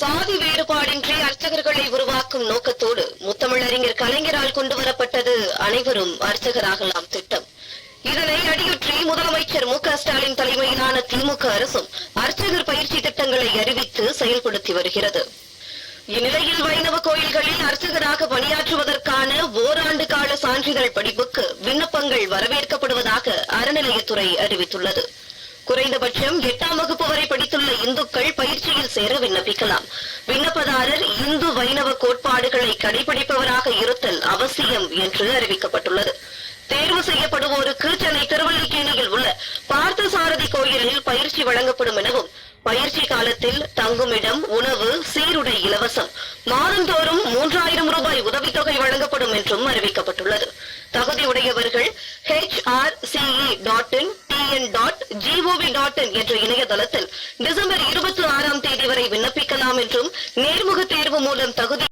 சாதி வேறுபாடின்றி அர்ச்சகர்களை உருவாக்கும் நோக்கத்தோடு முத்தமிழறிஞர் கலைஞரால் கொண்டு வரப்பட்டது அனைவரும் அர்ச்சகராகலாம் திட்டம். இதனை அடியுற்றி முதலமைச்சர் மு ஸ்டாலின் தலைமையிலான திமுக அரசும் அர்ச்சகர் பயிற்சி திட்டங்களை அறிவித்து செயல்படுத்தி வருகிறது. இந்நிலையில் வைணவ கோயில்களில் அர்ச்சகராக பணியாற்றுவதற்கான ஓராண்டு கால சான்றிதழ் படிப்புக்கு விண்ணப்பங்கள் வரவேற்கப்படுவதாக அறநிலையத்துறை அறிவித்துள்ளது. குறைந்தபட்சம் எட்டாம் வகுப்பு வரை மாணவர்கள் பயிற்சியில் சேர விண்ணப்பிக்கலாம். விண்ணப்பதாரர் இந்து வைணவ கோட்பாடுகளை கடைபிடிப்பவராக இருத்தல் அவசியம் என்று அறிவிக்கப்பட்டுள்ளது. தேர்வு செய்யப்படுவோருக்கு சென்னை திருவல்லிக்கேணியில் உள்ள பார்த்தசாரதி கோயிலில் பயிற்சி வழங்கப்படும் எனவும் பயிற்சி காலத்தில் தங்குமிடம் உணவு சீருடை இலவசம் மாதந்தோறும் மூன்றாயிரம் ரூபாய் உதவித்தொகை வழங்கப்படும் என்றும் அறிவிக்கப்பட்டுள்ளது. தகுதியுடையவர்கள் H R CE dot in TN dot gov dot in என்ற இணையதளத்தில் விண்ணப்பிக்கலாம் என்றும் நேர்முக தேர்வு மூலம் தகுதி